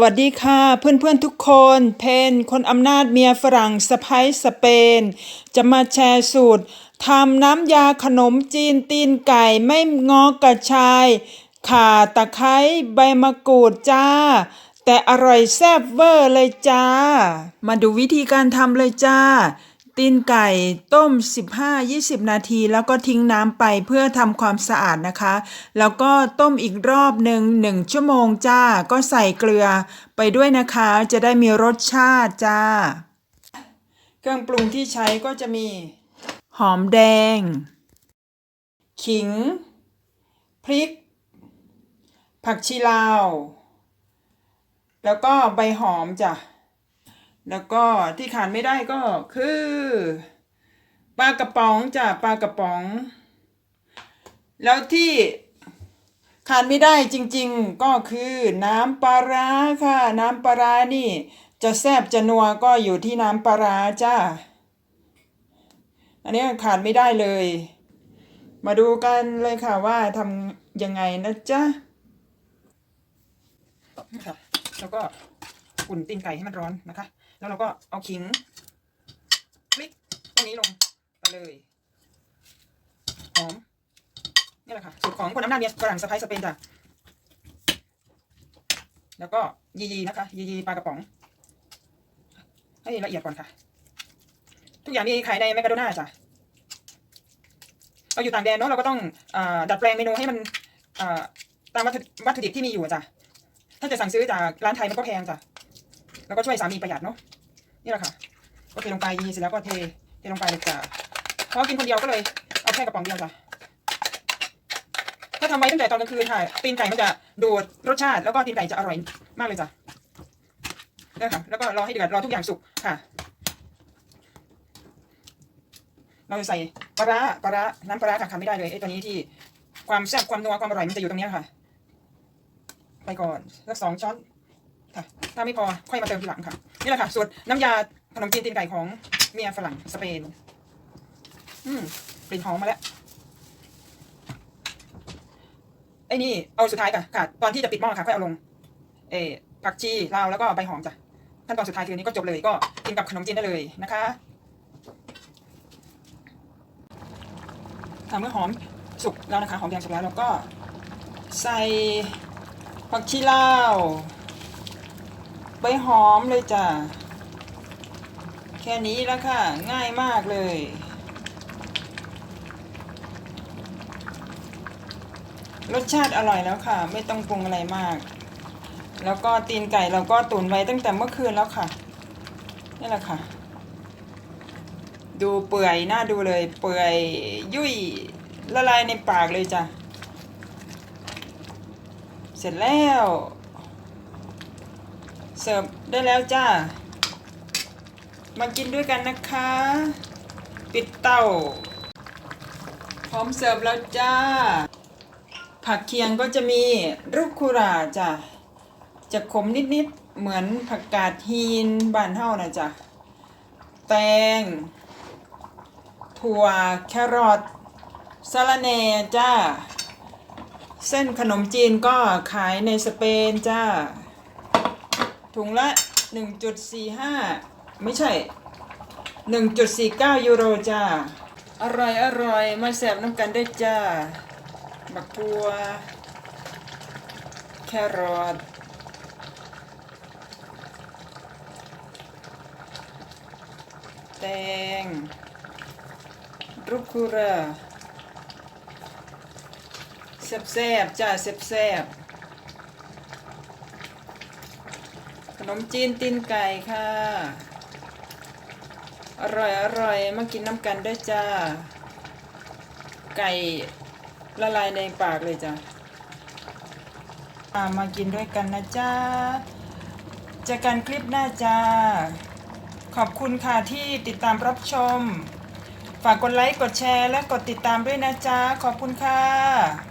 วัสดีค่ะเพื่อนๆทุกคน เพนคนอำนาจเมียฝรั่งสะพ้ยสเปน จะมาแชร์สูตรทำน้ำยาขนมจีนตีนไก่ไม่งอกกระชาย ข่าตะไคร้ใบมะกรูดจ้า แต่อร่อยแซ่บเวอร์เลยจ้า มาดูวิธีการทำเลยจ้า ตีนไก่ต้ม 15-20 นาที แล้วก็ทิ้งน้ำไปเพื่อทำความสะอาดนะคะ แล้วก็ต้มอีกรอบหนึ่งหนึ่งชั่วโมงจ้า ก็ใส่เกลือไปด้วยนะคะ จะได้มีรสชาติจ้า เครื่องปรุงที่ใช้ก็จะมี หอมแดง ขิง พริก ผักชีลาว แล้วก็ใบหอมจ้ะ แล้วก็ที่ขาดไม่ได้ก็คือปลากระป๋องจ้ะปลากระป๋อง แล้วที่ขาดไม่ได้จริงๆก็คือน้ำปลาร้าค่ะ น้ำปลาร้านี่ จะแซบจะนัวก็อยู่ที่น้ำปลาร้าจ้าอันนี้ขาดไม่ได้เลย มาดูกันเลยค่ะว่าทำยังไงนะจ๊ะค่ะแล้วก็อุ่นตีนไก่ให้มันร้อนนะคะ แล้วเราก็เอาขิงพริกตรงนี้ลงไปเลยหอมนี่แหละค่ะสูตรของคนอำนาเมียฝรั่งสะพ้ายสเปนจ้ะแล้วก็ยียีนะคะ ยียีปลากระป๋อง ให้ละเอียดก่อนค่ะ ทุกอย่างมีขายในแมคโดน่าจ้ะเราอยู่ต่างแดนเนาะเราก็ต้องอดัดแปลงเมนูให้มันตามวัตถุดิบที่มีอยู่จ้ะถ้าจะสั่งซื้อจากร้านไทยมันก็แพงจ้ะ แล้วก็ช่วยสามีประหยัดเนาะนี่แหละค่ะก็เทลงไปยีเสร็จแล้วก็เทเทลงไปเลยจ้ะเพราะกินคนเดียวก็เลยเอาแค่กระป๋องเดียวจ้ะถ้าทำไว้ตั้งแต่ตอนกลางคืนค่ะตีนไก่มันจะดูดรสชาติแล้วก็ตีนไก่จะอร่อยมากเลยจ้ะนี่ค่ะแล้วก็รอให้เดือดรอทุกอย่างสุกค่ะ เราจะใส่ปลาร้าปลาร้าน้ำปลาร้าค่ะขาดไม่ได้เลยไอ้ตัวนี้ที่ความแซ่บความนัวความอร่อยมันจะอยู่ตรงนี้ค่ะ ไปก่อนสักสองช้อน ค่ะ ถ้าไม่พอค่อยมาเติมทีหลังค่ะ นี่แหละค่ะสูตรน้ำยาขนมจีนตีนไก่ของเมียฝรั่งสเปน อืมกลิ่นหอมมาแล้วไอ้นี่เอาสุดท้ายค่ะค่ะ ตอนที่จะปิดหม้อค่ะค่อยเอาลง เอผักชีลาวแล้วก็ใบหอมจ้ะขั้นตอนสุดท้ายคืออนนี้ก็จบเลยก็กินกับขนมจีนได้เลยนะคะค่ะเมื่อหอมสุกแล้วนะคะหอมแดงสุกแล้วเราก็ใส่ผักชีลาว ใบหอมเลยจ้ะ แค่นี้แล้วค่ะ ง่ายมากเลย รสชาติอร่อยแล้วค่ะ ไม่ต้องปรุงอะไรมาก แล้วก็ตีนไก่เราก็ตุ๋นไว้ตั้งแต่เมื่อคืนแล้วค่ะ นี่แหละค่ะ ดูเปื่อยน่าดูเลย เปื่อยยุ่ยละลายในปากเลยจ้ะ เสร็จแล้ว เสิร์ฟได้แล้วจ้า มากินด้วยกันนะคะ ปิดเตาพร้อมเสิร์ฟแล้วจ้า ผักเคียงก็จะมีรุกคุราจ้ะจะขมนิดๆ เหมือนผักกาดฮีนบ้านเฮานะจ้ะ แตง ถั่วแครอทสะระแหน่จ้า เส้นขนมจีนก็ขายในสเปนจ้า ถุงละ 1.45 ไม่ใช่ 1.49 ยูโรจ้า อร่อยอร่อยมาแสบน้ำกันได้จ้าบักบัว แครอทแตงรุกคุระแซ่บๆจ้าแซ่บๆข นมจีนตีนไก่ค่ะ อร่อยอร่อยมากินน้ำกันได้จ้า ไก่ละลายในปากเลยจ้ะามากินด้วยกันนะจ้าเจอกันคลิปหน้าจ้า ขอบคุณค่ะที่ติดตามรับชม ฝากกดไลค์ กดแชร์ และกดติดตามด้วยนะจ๊ะขอบคุณค่ะ